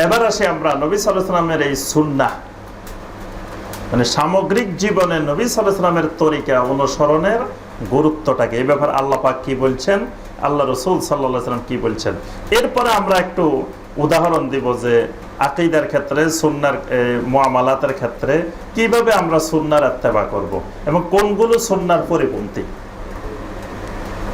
এবার আসি আমরা নবী সালামের এই সুন্না মানে সামগ্রিক জীবনে নবী সালামের তরিকা অনুসরণের গুরুত্বটাকে, এই ব্যাপারে আল্লাহ পাক কি বলছেন? আল্লাহ রসুল সাল্লাম কি বলছেন? এরপরে আমরা একটু উদাহরণ দিব যে আকিদার ক্ষেত্রে, সুন্নার মোয়ামালাতের ক্ষেত্রে কীভাবে আমরা সুন্নার আত্মেবা করব এবং কোনগুলো সুন্নার পরিপন্থী?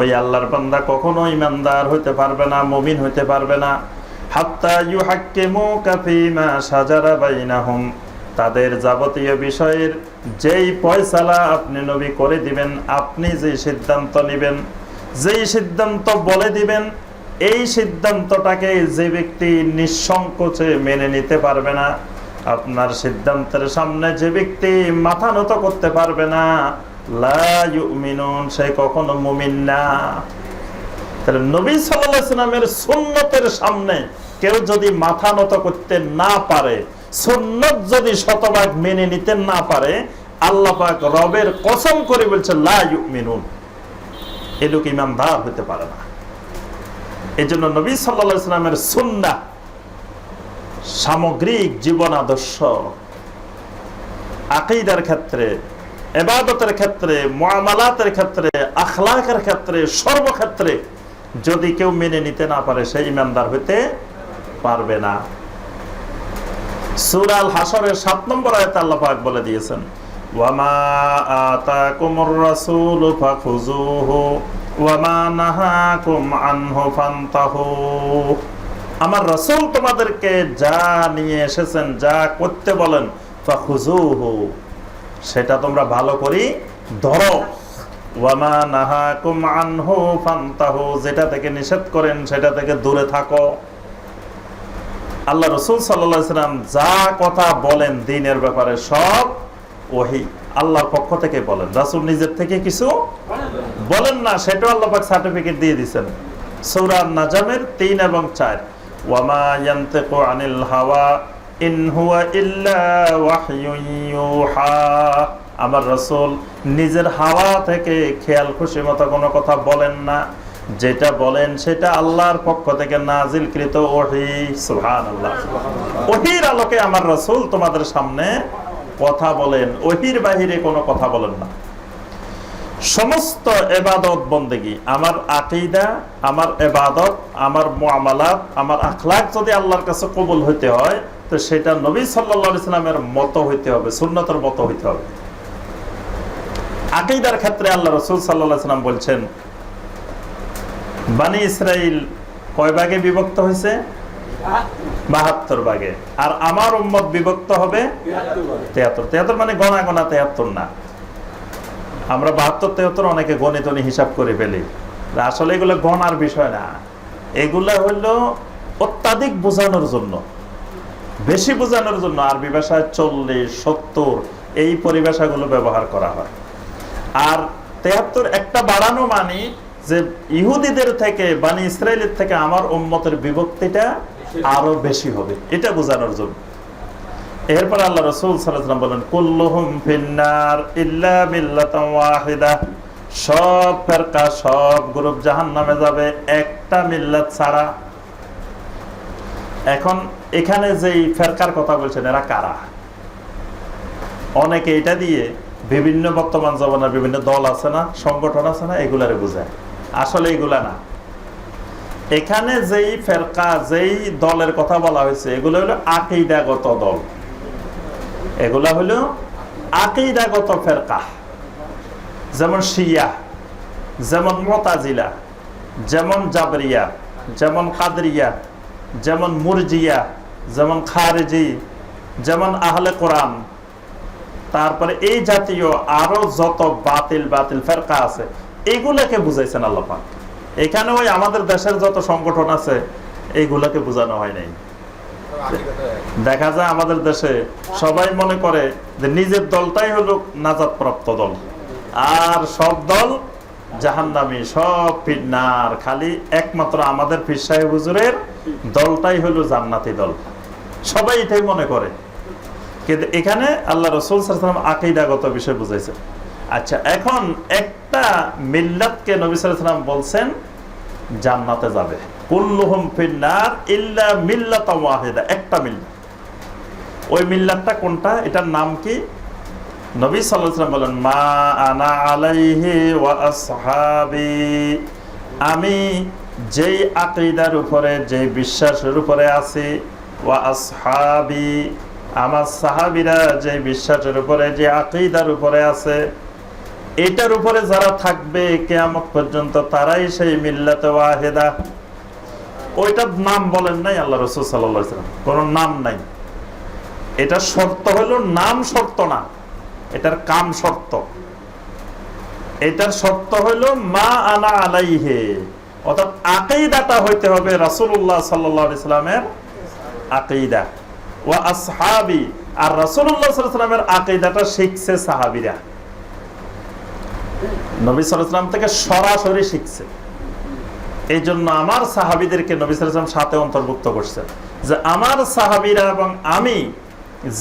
ওই আল্লাহর বান্দা কখনো ইমানদার হইতে পারবে না, মমিন হইতে পারবে না। হাত্তা ইউহাক্কিমুকা ফীমা শাজারা বাইনাহুম। তাদের যাবতীয় বিষয়ের যেই পয়সালা আপনি নবী করে দিবেন, আপনি যে সিদ্ধান্ত নেবেন, যেই সিদ্ধান্ত বলে দিবেন, এই সিদ্ধান্তটাকে যে ব্যক্তি নিঃসংকোচে মেনে নিতে পারবে না, আপনার সিদ্ধান্তের সামনে যে ব্যক্তি মাথা নত করতে পারবে না সে কখনো মুমিন না। তাহলে নবী সুন্নতের সামনে কেউ যদি মাথা নত করতে না পারে, সুন্নত যদি শতভাগ মেনে নিতে না পারে রবের কসম করে বলছে এ লোক ইমানদার হতে পারে না। এই জন্য নবী সাল্লামের সুন্নাহ সামগ্রিক জীবন আদর্শ, আকিদার ক্ষেত্রে এবাদতের ক্ষেত্রে মামালাতের ক্ষেত্রে, আখলাকের ক্ষেত্রে, সর্বক্ষেত্রে যদি কেউ মেনে নিতে না পারে, সে ইমানদার হইতে পারবে না। সুরাল হাসরের সাত নম্বর আয়তে আল্লাহ পাক বলে দিয়েছেন, ওয়ামা ওয়ামা আমার রাসূল তোমাদেরকে যা নিয়ে এসেছেন, যা করতে বলেন সেটা তোমরা ভালো করি ধরো। যেটা থেকে নিষেধ করেন সেটা থেকে দূরে থাকো। আল্লাহ রসুল সাল্লাম যা কথা বলেন দিনের ব্যাপারে সব ওহি। আল্লাহর পক্ষ থেকে বলেন। রাসুল নিজের থেকে কিছু বলেন না, সেটাও আল্লাহ সার্টিফিকেট দিয়ে দিচ্ছেন সৌরান নাজামের তিন এবং চার। ওয়ামা ইয়ান্তিকু আনিল হাওয়া ইন আমার রাসূল নিজের হাওয়া থেকে খেয়াল খুশি মতো কোনো কথা বলেন না। যেটা বলেন সেটা আল্লাহর পক্ষ থেকে নাজিলকৃত ওহি। সুবহানাল্লাহ। ওহির আলোকে আমার রাসূল তোমাদের সামনে কথা বলেন। ওহির বাহিরে কোনো কথা বলেন না। সমস্ত এবাদত বন্দেগি, আমার আকিদা, আমার এবাদত, আমার মুআমালাত, আমার আখলাক যদি আল্লাহর কাছে কবুল হইতে হয় তো সেটা নবী সাল্লাল্লাহু আলাইহি সাল্লামের মতো হইতে হবে, সুন্নতের মতো হইতে হবে। আকিদার ক্ষেত্রে আল্লাহ রাসূল সাল্লাল্লাহু সাল্লাম বলছেন, বানি ইসরাইল কয় ভাগে বিভক্ত হয়েছে? বাহাত্তর ভাগে। আর আমার উম্মত বিভক্ত হবে তেহাত্তর তেহাত্তর মানে গণা গণা তেহাত্তর না। আমরা বাহাত্তর তেহাত্তর অনেকে গণিত হিসাব করে ফেলি। আসলে এগুলো গণার বিষয় না। এগুলা হইল অত্যাধিক বোঝানোর জন্য। বেশি বোঝানোর জন্য আরবি ভাষায় চল্লিশ, সত্তর, এই পরিভাষাগুলো ব্যবহার করা হয়। আর তেহাত্তর একটা বাড়ানো মানে যে ইহুদিদের থেকে, বানি ইসরায়েলের থেকে আমার উম্মতের বিভক্তিটা আরও বেশি হবে। এটা বোঝানোর জন্য। এরপর আল্লাহ রসুল সাল্লাম বলেন, কুল্লুহুম ফিন্নার ইল্লা মিল্লাতাম ওয়াহিদা। সব ফেরকা, সব গ্রুপ জাহান নামে যাবে, একটা মিল্লাত ছাড়া। এখন এখানে যেই ফেরকার কথা বলছেন, এরা কারা? অনেকে এটা দিয়ে বিভিন্ন বর্তমান জমানার বিভিন্ন দল আছে না, সংগঠন আছে না, এগুলারে বোঝায়। আসলে এগুলা না। এখানে যেই ফেরকা, যেই দলের কথা বলা হয়েছে, এগুলো হলো আকিদাগত দল। এগুলা হলো আকিদাগত ফেরকা। যেমন শিয়া, যেমন মতাজিলা, যেমন জাবরিয়া, যেমন কাদরিয়া যেমন মুরজিয়া, যেমন খারেজি, যেমন আহলে কোরআন, তারপরে এই জাতীয় আরও যত বাতিল বাতিল ফেরকা আছে এইগুলাকে বুঝাইছেন আল্লাপাক এখানে ওই আমাদের দেশের যত সংগঠন আছে, এইগুলাকে বোঝানো হয় নাই। দেখা যায় আমাদের দেশে সবাই মনে করে যে নিজের দলটাই হলো নাজাদ প্রাপ্ত দল। আর সব দল জাহান্নামী, সব ফিরনার, খালি একমাত্র আমাদের পীর সাহেব হুজুরের দলটাই হলো জান্নাতি দল। সবাই এটাই মনে করে। কিন্তু এখানে আল্লাহ রসুল সাল্লাম আকিদাগত বিষয় বুঝাইছে। আচ্ছা এখন একটা মিল্লাতকে নবী সাল্লাম বলছেন, জান্নাতে যাবে। ইল্লা মিল্লাত ওয়াহিদা, একটা মিল্লাত। ওই মিল্লাতটা কোনটা? এটার নাম কি? নবী ওয়াসাল্লাম বলেন, মা আনা আলাইহি ওয়া আসহাবি, আমি যেই আকীদার উপরে, যেই বিশ্বাসের উপরে আছি, ওয়া আসহাবি, আমার সাহাবিরা যে বিশ্বাসের উপরে যে আকীদার উপরে আছে, এটার উপরে যারা থাকবে কেয়ামত পর্যন্ত তারাই সেই মিল্লাতে ওয়াহেদা। ওইটার নাম বলেন নাই আল্লাহ রসুল সাল্লাম। কোন নাম নাই। এটা শর্ত হলো নাম শর্ত না, এটার কাম শর্ত। এটার শর্ত হলো মা আনা আলাইহে। অর্থাৎ আকেইদাটা হইতে হবে সাল্লামের আকেইদা ওয়া আসহাবি, আর আলাইহি সাল্লামের আকেইদাটা শিখছে সাহাবীরা। নবী সাল্লাম থেকে সরাসরি শিখছে। এই জন্য আমার সাহাবিদেরকে নবী সাথে অন্তর্ভুক্ত করছে যে আমার সাহাবিরা এবং আমি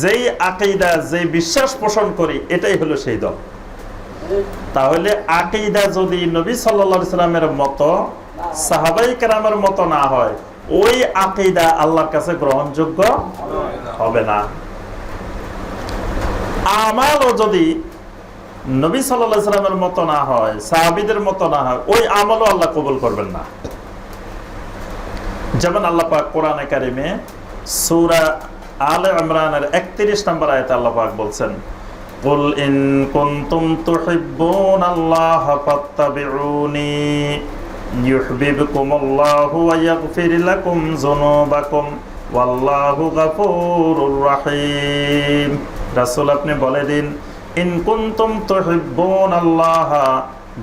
যেই আকেইদা যেই বিশ্বাস পোষণ করি, এটাই হলো সেই দল। তাহলে আকেইদা যদি নবী সাল্লা সাল্লামের মতো সাহাবাই কেরামের মতো না হয়, ওই আকেইদা আল্লাহর কাছে গ্রহণযোগ্য হবে না। আমারও যদি নবী সাল্লামের মতো না হয়, সাহাবিদের মতো না হয়, ওই আমলও আল্লাহ কবুল করবেন না। যেমন আল্লাহ পাক কোরআনে কারিমে সূরা আলে ইমরানের 31 নম্বর আয়াতে আল্লাহ পাক বলছেন, কুল ইন কুনতুম তুহিব্বুনাল্লাহ ফাত্তাবিউনি। আপনি বলে দিন আল্লাহ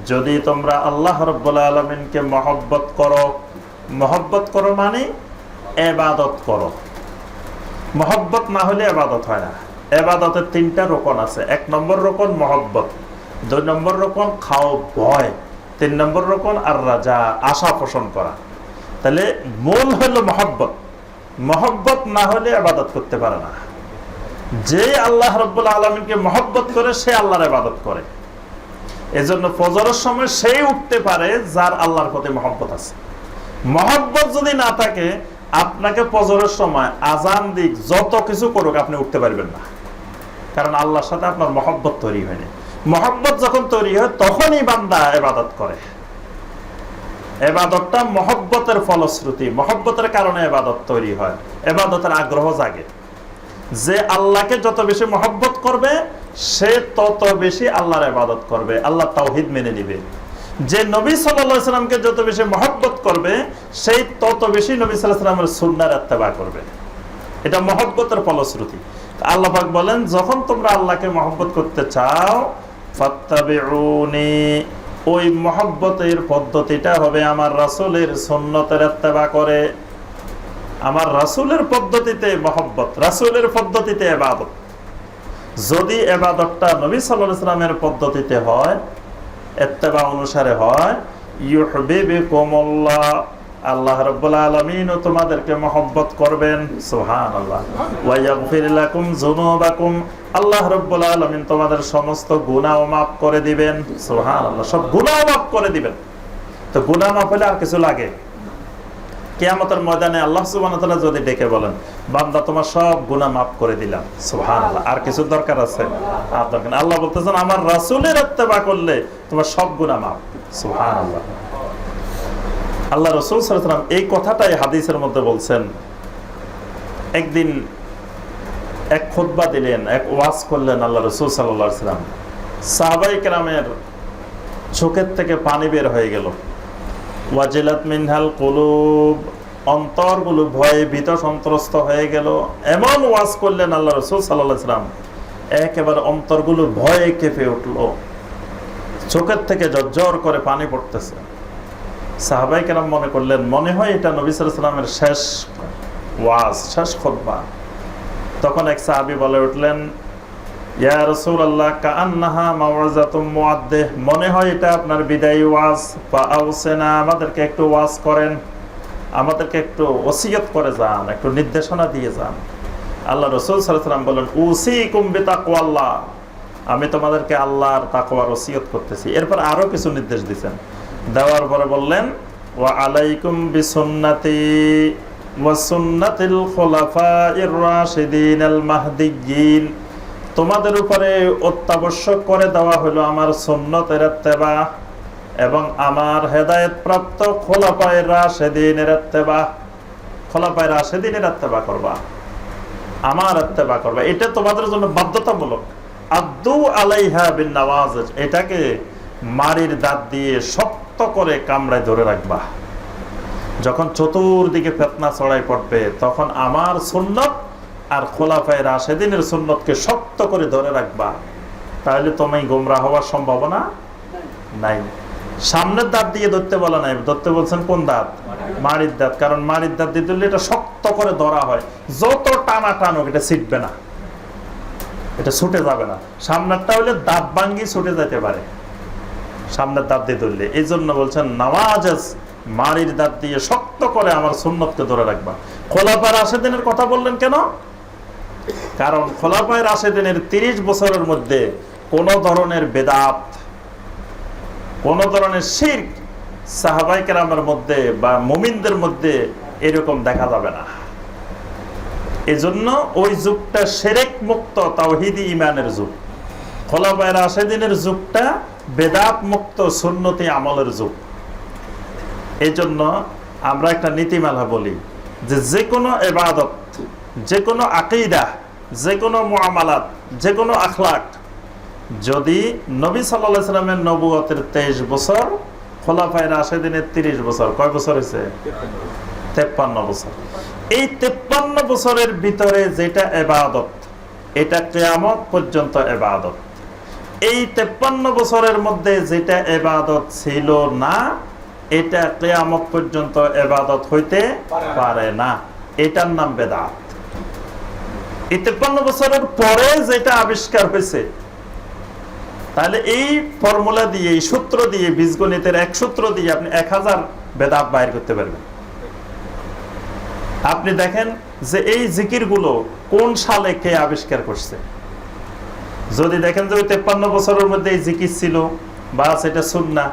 যদি তোমরা আল্লাহ রাব্বুল আলামিনকে মহব্বত করো মহব্বত করো মানে এবাদত করো। মহব্বত না হলে এবাদত হয় না। এবাদতের তিনটা রোকন আছে। এক নম্বর রোকন মহব্বত, দুই নম্বর রোকন খাও ভয়। তিন নম্বর রোকন আর রাজা, আশা পোষণ করা। তাহলে মূল হলো মহব্বত। মহব্বত না হলে আবাদত করতে পারে না। যে আল্লাহ রব্বুল আলমিনকে মহব্বত করে, সে আল্লাহর আবাদত করে। এজন্য ফজরের সময় সেই উঠতে পারে যার আল্লাহর প্রতি মহব্বত আছে। মহব্বত যদি না থাকে, আপনাকে ফজরের সময় আজান দিক যত কিছু করুক, আপনি উঠতে পারবেন না। কারণ আল্লাহর সাথে আপনার মহব্বত তৈরি হয়নি মহব্বত যখন তৈরি হয়, তখনই বান্দা এবাদত করে। এবাদতটা মহব্বতের ফলশ্রুতি, মহব্বতের কারণে এবাদত তৈরি হয় এবাদতের আগ্রহ জাগে। যে আল্লাহকে যত বেশি মহব্বত করবে, সে তত বেশি আল্লাহর ইবাদত করবে, আল্লাহ তাওহিদ মেনে নিবে। যে নবী সাল্লামকে যত বেশি মহব্বত করবে, সেই তত বেশি নবী সাল্লামের সুন্নার আত্মাবা করবে। এটা মহব্বতের ফলশ্রুতি। আল্লাহ পাক বলেন, যখন তোমরা আল্লাহকে মহব্বত করতে চাও ফাত্তাবিউনি। ওই মহব্বতের পদ্ধতিটা হবে আমার রাসূলের সুন্নতের আত্মাবা করে। আমার রাসুলের পদ্ধতিতে মহব্বত, রাসুলের পদ্ধতিতে এবাদত যদি এবাদতটা নবী সাল্লাহ সাল্লামের পদ্ধতিতে হয় এত্তেবা অনুসারে হয়, ইউহবিবিকুমুল্লাহ। আল্লাহ রাব্বুল আলামিন তোমাদেরকে মহব্বত করবেন। সুবহানাল্লাহ। ওয়া ইয়াগফির লাকুম যুনুবাকুম। আল্লাহ রাব্বুল আলামিন তোমাদের সমস্ত গুনাহ মাফ করে দিবেন। সুবহানাল্লাহ। সব গুনাহ মাফ করে দিবেন। তো গুনাহ মাফ হলে আর কিছু লাগে? কেয়ামতের ময়দানে আল্লাহ সুবহানাহু যদি ডেকে বলেন, বান্দা, তোমার সব গুনাহ মাফ করে দিলাম। সুবহানাল্লাহ। আর কিছু দরকার আছে? আর দরকার আল্লাহ বলতেছেন, আমার রাসূলের ইত্তেবা করলে তোমার সব গুনাহ মাফ। সুবহানাল্লাহ। আল্লাহ রসুল সাল্লাম এই কথাটাই হাদিসের মধ্যে বলছেন। একদিন এক খুতবা দিলেন, এক ওয়াজ করলেন আল্লাহ রসুল সাল্লাহ সাল্লাম সাহাবাই কেরামের চোখের থেকে পানি বের হয়ে গেল। ওয়াজিলাত মিনহাল কুলুব, অন্তরগুলো ভয়ে ভীত সন্ত্রস্ত হয়ে গেল। এমন ওয়াজ করলেন আল্লাহ রসুল সাল্লাহ সাল্লাম একেবারে অন্তরগুলো ভয়ে কেঁপে উঠল। চোখের থেকে জর্জর করে পানি পড়তেছে। সাহাবাই কেরাম মনে করলেন, মনে হয় এটা নবী সাল্লামের শেষ ওয়াজ, শেষ খোদবা। তখন এক সাহাবি বলে উঠলেন, ইয়া মাওয়াজাতুম মুআদ্দিহ, মনে হয় এটা আপনার বিদায়ী ওয়াজ। বা আউসেনা আমাদেরকে একটু ওয়াজ করেন, আমাদেরকে একটু ওসিয়ত করে যান, একটু নির্দেশনা দিয়ে যান। আল্লাহ রসুল সাল্লাম বলেন, উসিকুম বিতাকওয়াল্লাহ আমি তোমাদেরকে আল্লাহর তাকওয়ার ওসিয়ত করতেছি। এরপর আরও কিছু নির্দেশ দিয়েছেন দেওয়ার পরে বললেন, ওয়া আলাইকুম বিসুন্নতি ওয়া সুন্নাতিল খুলাফাইর রাশিদিন আল মাহদিয়্যিন। তোমাদের উপরে অত্যাবশ্যক করে দেওয়া হলো আমার সুন্নতের ইত্তেবা এবং আমার হেদায়েত প্রাপ্ত খোলাপায় রাশেদিনের ইত্তেবা। খোলাপায় রাশেদিনের ইত্তেবা করবা, আমার ইত্তেবা করবা। এটা তোমাদের জন্য বাধ্যতামূলক। আব্দু আলাইহা বিন নওয়াজ এটাকে মারির দাঁত দিয়ে শক্ত করে কামড়ায় ধরে রাখবা। যখন চতুর্দিকে ফেতনা ছড়াই পড়বে, তখন আমার সুন্নত আর খোলাফায় রাশেদিনের সুন্নতকে শক্ত করে ধরে রাখবা। তাহলে তুমি গোমরা হওয়ার সম্ভাবনা নাই। সামনের দাঁত দিয়ে ধরতে বলা নাই। ধরতে বলছেন কোন দাঁত? মাড়ির দাঁত। কারণ মাড়ির দাঁত দিয়ে ধরলে এটা শক্ত করে ধরা হয়। যত টানা টানুক, এটা ছিটবে না। এটা ছুটে যাবে না। সামনেরটা হলে দাঁত ভাঙ্গি ছুটে যেতে পারে। সামনের দাঁত দিয়ে ধরলে। এই জন্য বলছেন, নামাজ মারির দাঁত দিয়ে শক্ত করে আমার সুন্নতকে ধরে রাখবা। খোলাপার আশেদিনের কথা বললেন কেন? কারণ খোলাপায়ের আশেদিনের তিরিশ বছরের মধ্যে কোন ধরনের বেদাত, কোন ধরনের শির্ক সাহাবাই কেরামের মধ্যে বা মুমিনদের মধ্যে এরকম দেখা যাবে না। এজন্য ওই যুগটা সেরেক মুক্ত তাওহিদি ইমানের যুগ। খোলাপায়ের আশেদিনের যুগটা বেদাত মুক্ত সুন্নতি আমলের যুগ। এই জন্য আমরা একটা নীতিমালা বলি যে যে কোনো এবাদত যে কোনো আকিদা যে কোনো মুআমালাত যে কোনো আখলাক, যদি নবী সাল্লাহ সাল্লামের নবুয়তের তেইশ বছর, খোলাফায় রাশেদিনের তিরিশ বছর, কয় বছর হয়েছে? তেপ্পান্ন বছর। এই তেপ্পান্ন বছরের ভিতরে যেটা এবাদত এটা কেয়ামত পর্যন্ত এবাদত এই তেপ্পান্ন বছরের মধ্যে যেটা এবাদত ছিল না এটা কেয়ামত পর্যন্ত এবাদত হইতে পারে না। এটার নাম বেদাত। এই তেপ্পান্ন বছরের পরে যেটা আবিষ্কার হয়েছে তাহলে এই ফর্মুলা দিয়ে এই সূত্র দিয়ে বীজগণিতের এক সূত্র দিয়ে আপনি এক হাজার বেদাত বাইর করতে পারবেন। আপনি দেখেন যে এই জিকিরগুলো কোন সালে কে আবিষ্কার করছে? যদি দেখেন যে ওই তেপ্পান্ন বছরের মধ্যে জিকির ছিল বা সেটা সুন্না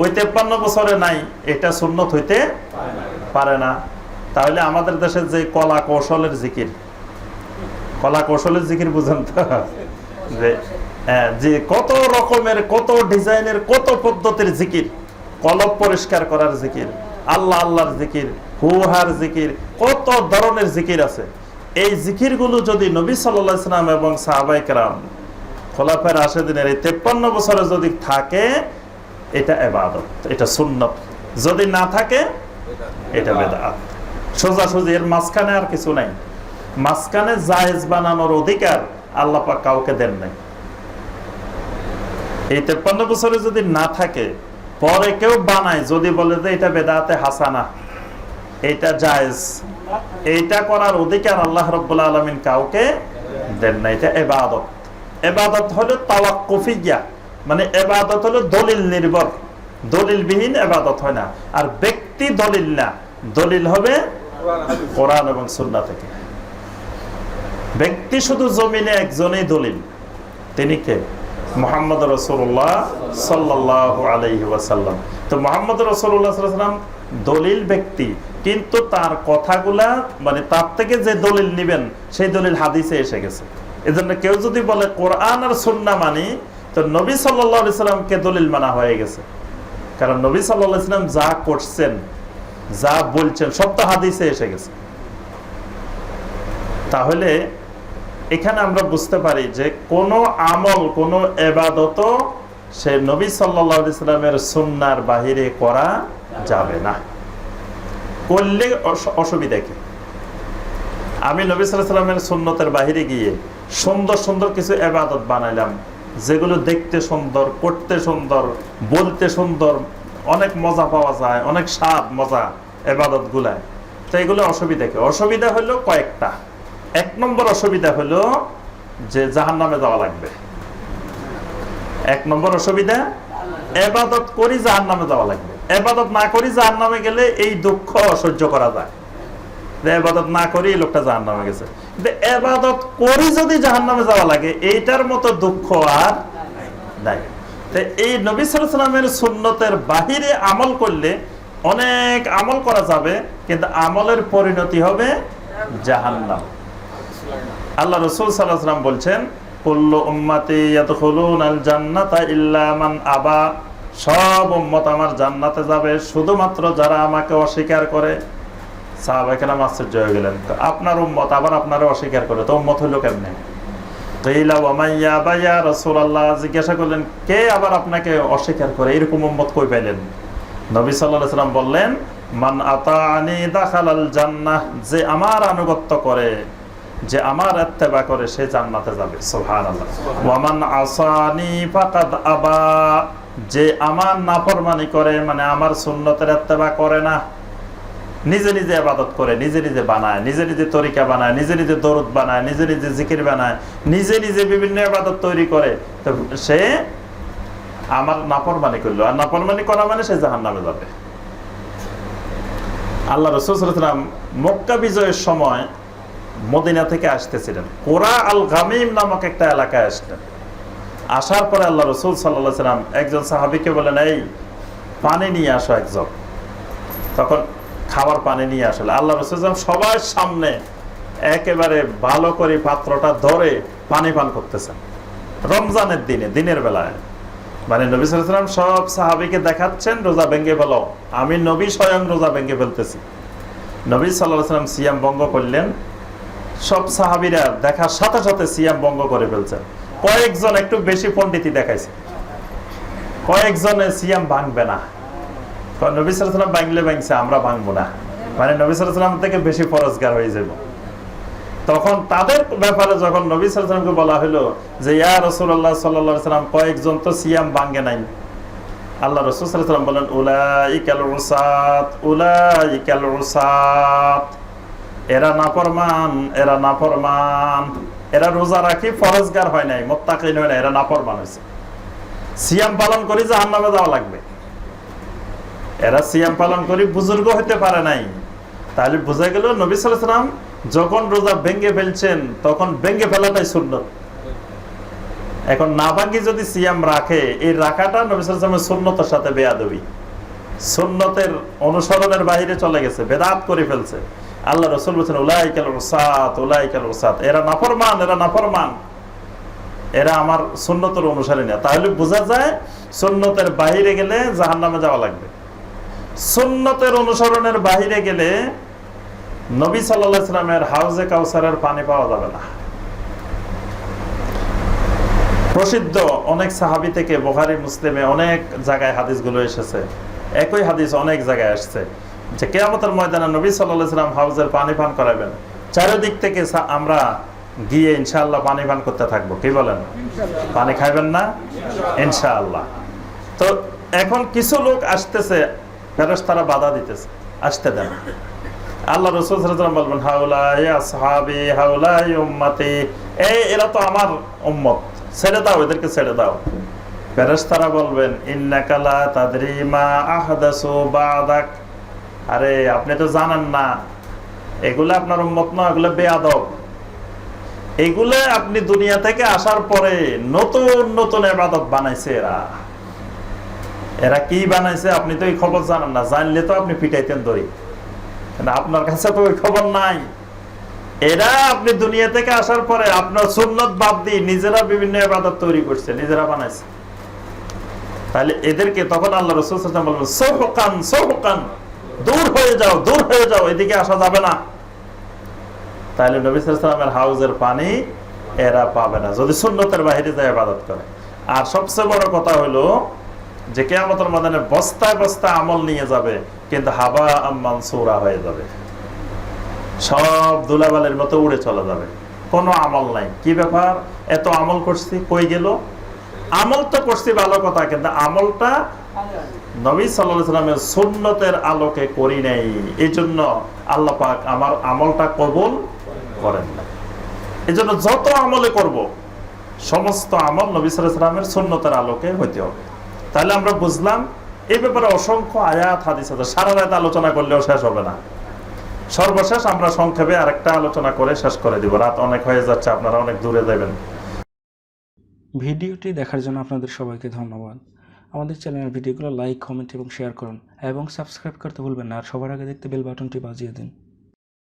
ওই তেপ্পান্ন বছরে নাই এটা সুন্নত হইতে পারে না। তাহলে আমাদের দেশের যে কলা কৌশলের জিকির কলা কৌশলের জিকির বুঝেন তো? যে হ্যাঁ, যে কত রকমের কত ডিজাইনের কত পদ্ধতির জিকির কলব পরিষ্কার করার জিকির আল্লাহ আল্লাহর জিকির হুহার জিকির কত ধরনের জিকির আছে। এই জিকিরগুলো যদি নবী সাল্লাম এবং সাহাবাই কেরাম খোলাফের আশেদিনের এই তেপ্পান্ন বছরে যদি থাকে, এটা এবাদত, এটা সুন্নত। যদি না থাকে, এটা বেদাত। সোজাসুজি এর মাঝখানে আর কিছু নাই। মাঝখানে জায়েজ বানানোর অধিকার আল্লাহ পাক কাউকে দেন নাই। এই তেপ্পান্ন বছরে যদি না থাকে, পরে কেউ বানায়, যদি বলে যে এটা বেদাতে হাসানা, এটা জায়েজ, এইটা করার অধিকার আল্লাহ রব্বুল আলমিন কাউকে দেন না এটা এবাদত। এবাদত হলো তাওয়াক্কুফিয়া। মানে এবাদত হলো দলিল নির্ভর। দলিলবিহীন এবাদত হয় না। আর ব্যক্তি দলিল না। দলিল হবে কোরআন এবং সুন্নাহ থেকে। ব্যক্তি শুধু জমিনে একজনেই দলিল। তিনি কে? মোহাম্মদ রসুল্লাহ সাল্লাহ আলাইহি ওয়াসাল্লাম। তো মোহাম্মদ রসুল্লাহ সাল্লাম দলিল ব্যক্তি। কিন্তু তার কথাগুলা মানে তার থেকে যে দলিল নিবেন, সেই দলিল হাদিসে এসে গেছে। এজন্য কেউ যদি বলে কোরআন আর সুন্না মানি, তো নবী সাল্লাহ সাল্লামকে দলিল মানা হয়ে গেছে। কারণ নবী সাল্লাহ সাল্লাম যা করছেন, যা বলছেন, সব তো হাদিসে এসে গেছে। তাহলে এখানে আমরা বুঝতে পারি যে কোন আমল, কোন এবাদত সে নবী সাল্লাহ ইসলামের সুন্নার বাহিরে করা যাবে না। করলে অসুবিধা কি? আমি নবী সাল্লামের সুন্নতের বাহিরে গিয়ে সুন্দর সুন্দর কিছু এবাদত বানাইলাম, যেগুলো দেখতে সুন্দর করতে সুন্দর, বলতে সুন্দর, অনেক মজা পাওয়া যায়, অনেক স্বাদ, মজা এবাদত গুলায় তো এগুলো অসুবিধা কি? অসুবিধা হলো কয়েকটা। এক নম্বর অসুবিধা হলো যে জাহান নামে যাওয়া লাগবে। এক নম্বর অসুবিধা এবাদত করি জাহান নামে যাওয়া লাগবে। এবাদত না করি জাহান নামে গেলে এই দুঃখ সহ্য করা যায়। এবাদত না করি লোকটা জাহান নামে গেছে। কিন্তু এবাদত করি যদি জাহান নামে যাওয়া লাগে, এইটার মতো দুঃখ আর নাই। এই নবী সালামের সুন্নতের বাহিরে আমল করলে অনেক আমল করা যাবে, কিন্তু আমলের পরিণতি হবে জাহান্নাম। আল্লাহ রসুল সাল্লাম বলছেন, কুল্লু উম্মাতি আল জান্নাতা ইল্লামান আবা। সব উম্মত আমার জান্নাতে যাবে, শুধুমাত্র যারা আমাকে অস্বীকার করে। সাহাবাকেরাম আশ্চর্য হয়ে গেলেন। তো আপনার উম্মত আবার আপনারা অস্বীকার করে তো উম্মত হইল কেমনে? বাইয়া জিজ্ঞাসা করলেন কে আবার আপনাকে অস্বীকার করে? এরকম উম্মত কই পাইলেন? নবী সাল্লাম বললেন মান দাখালাল জান্নাহ যে আমার আনুগত্য করে যে আমার এত্তেবা করে সে জান্নাতে যাবে। সুবহানাল্লাহ। ওয়ামান আসানি ফাকাদ আবা যে আমার নাফরমানি করে মানে আমার সুন্নতের ইত্তেবা করে না নিজে নিজে আবাদত করে, নিজে নিজে বানায়, নিজে নিজে তরিকা বানায়, নিজে নিজে দরদ বানায়, নিজে নিজে জিকির বানায়, নিজে নিজে বিভিন্ন আবাদত তৈরি করে। তো সে আমার নাফরমানি করল। আর নাফরমানি করা মানে সে জাহান নামে যাবে। আল্লাহ রসুলাম মক্কা বিজয়ের সময় মদিনা থেকে আসতেছিলেন। কোরা আল গামিম নামক একটা এলাকায় আসলেন। আসার পরে আল্লাহ রসুল সাল্লাহ সাল্লাম একজন সাহাবিকে বলেন এই, পানি নিয়ে আসো একজন তখন খাবার পানি নিয়ে আসলে আল্লাহ রসুল সবার সামনে একেবারে ভালো করে পাত্রটা ধরে পানি পান করতেছেন। রমজানের দিনে, দিনের বেলায়। মানে নবী সালাম সব সাহাবিকে দেখাচ্ছেন, রোজা ভেঙে ফেলো। আমি নবী স্বয়ং রোজা ভেঙে ফেলতেছি। নবী সাল্লাহ সাল্লাম সিয়াম ভঙ্গ করলেন। সব সাহাবিরা দেখার সাথে সাথে সিয়াম ভঙ্গ করে ফেলছেন। কয়েকজন একটু বেশি পণ্ডিতি দেখাইছে। কয়েকজনে সিয়াম ভাঙবে না। নবী সালাম ভাঙলে ভাঙছে আমরা ভাঙবো না। মানে নবী সালাম থেকে বেশি ফরজগার হয়ে যাব তখন তাদের ব্যাপারে যখন নবী সালামকে বলা হলো যে, ইয়া রসুল্লাহ সাল্লা সাল্লাম কয়েকজন তো সিয়াম ভাঙ্গে নাই। আল্লাহ রসুল সাল্লাম বলেন উলাই ক্যাল রুসাত উলাই ক্যাল রুসাত এরা নাফরমান এরা নাফরমান। এরা রোজা রাখি ফরজগার হয় নাই, মোত্তাকিন হয় না এরা নাফরমান হয়েছে সিয়াম পালন করি জাহান নামে যাওয়া লাগবে। এরা সিয়াম পালন করি বুজুর্গ হতে পারে নাই। তাহলে বোঝা গেল নবী সালাম যখন রোজা ভেঙ্গে ফেলছেন, তখন ভেঙ্গে ফেলাটাই শূন্য এখন না ভাঙ্গি যদি সিয়াম রাখে, এই রাখাটা নবী সালামের শূন্যতার সাথে বেয়াদবি। সুন্নতের অনুসরণের বাহিরে চলে গেছে, বেদাত করে ফেলছে। আল্লাহ রসুল বলছেন, উলাইকাল রসাত উলাইকাল রসাত এরা নাফরমান এরা নাফরমান। এরা আমার সুন্নতের অনুসারী না। তাহলে বোঝা যায় সুন্নতের বাহিরে গেলে জাহান নামে যাওয়া লাগবে। সুন্নতের অনুসরণের বাহিরে গেলে নবী সাল্লাহ ইসলামের হাউজে কাউসারের পানি পাওয়া যাবে না। প্রসিদ্ধ অনেক সাহাবি থেকে বোহারি মুসলিমে অনেক জায়গায় হাদিসগুলো এসেছে। একই হাদিস অনেক জায়গায় আসছে যে কেয়ামতের ময়দানে নবী সাল্লাহ ইসলাম হাউজের পানি পান করাবেন। চারিদিক থেকে আমরা গিয়ে ইনশাআল্লাহ পানি পান করতে থাকব। কি বলেন? পানি খাইবেন না? ইনশাআল্লাহ। তো এখন কিছু লোক আসতেছে ফেরস তারা বাধা দিতেছে। আসতে দেন। আল্লাহ রসুল বলবেন হাউলাই হাউলাই এই এরা তো আমার উম্মত। ছেড়ে দাও, এদেরকে ছেড়ে দাও। বলবেন ইন্নাকালা আহদাসু বাদাক। আরে, আপনি তো জানেন না, এগুলো আপনার উম্মত না, এগুলো বেয়াদব এগুলো আপনি দুনিয়া থেকে আসার পরে নতুন নতুন এবাদত বানাইছে এরা। এরা কি বানাইছে আপনি তো এই খবর জানেন না, জানলে তো আপনি পিটাইতেন দড়ি। আপনার কাছে তো ওই খবর নাই। এরা আপনি দুনিয়া থেকে আসার পরে আপনার সুন্নত বাদ দিয়ে নিজেরা বিভিন্ন এবাদত তৈরি করছে, নিজেরা বানাইছে। তাহলে এদেরকে তখন আল্লাহ রসুল বলবেন সোহকান সোহকান, দূর হয়ে যাও, দূর হয়ে যাও, এদিকে আসা যাবে না। তাহলে নবী সালামের হাউজের পানি এরা পাবে না, যদি সুন্নতের বাহিরে যায় আবাদত করে। আর সবচেয়ে বড় কথা হলো যে কেয়ামতের মাদানে বস্তায় বস্তায় আমল নিয়ে যাবে, কিন্তু হাবা মানসুরা হয়ে যাবে। সব দুলাবালের মতো উড়ে চলে যাবে। কোনো আমল নাই। কি ব্যাপার? এত আমল করছি, কই গেল? আমল তো করছি ভালো কথা, কিন্তু আমলটা নবী সাল্লাহ সাল্লামের সুন্নতের আলোকে করি নাই। এই জন্য আল্লাহ পাক আমার আমলটা কবুল করেন না। এই জন্য যত আমলে করব, সমস্ত আমল নবী সাল্লাহ সাল্লামের সুন্নতের আলোকে হইতে হবে। তাহলে আমরা বুঝলাম এই ব্যাপারে অসংখ্য আয়াত, হাদিস আছে। সারা রাত আলোচনা করলেও শেষ হবে না। সর্বশেষ আমরা সংক্ষেপে আরেকটা আলোচনা করে শেষ করে দিব। রাত অনেক হয়ে যাচ্ছে, আপনারা অনেক দূরে যাবেন। ভিডিওটি দেখার জন্য আপনাদের সবাইকে ধন্যবাদ। আমাদের চ্যানেলের ভিডিওগুলো লাইক, কমেন্ট এবং শেয়ার করুন এবং সাবস্ক্রাইব করতে ভুলবেন না। আর সবার আগে দেখতে বেল বাটনটি বাজিয়ে দিন।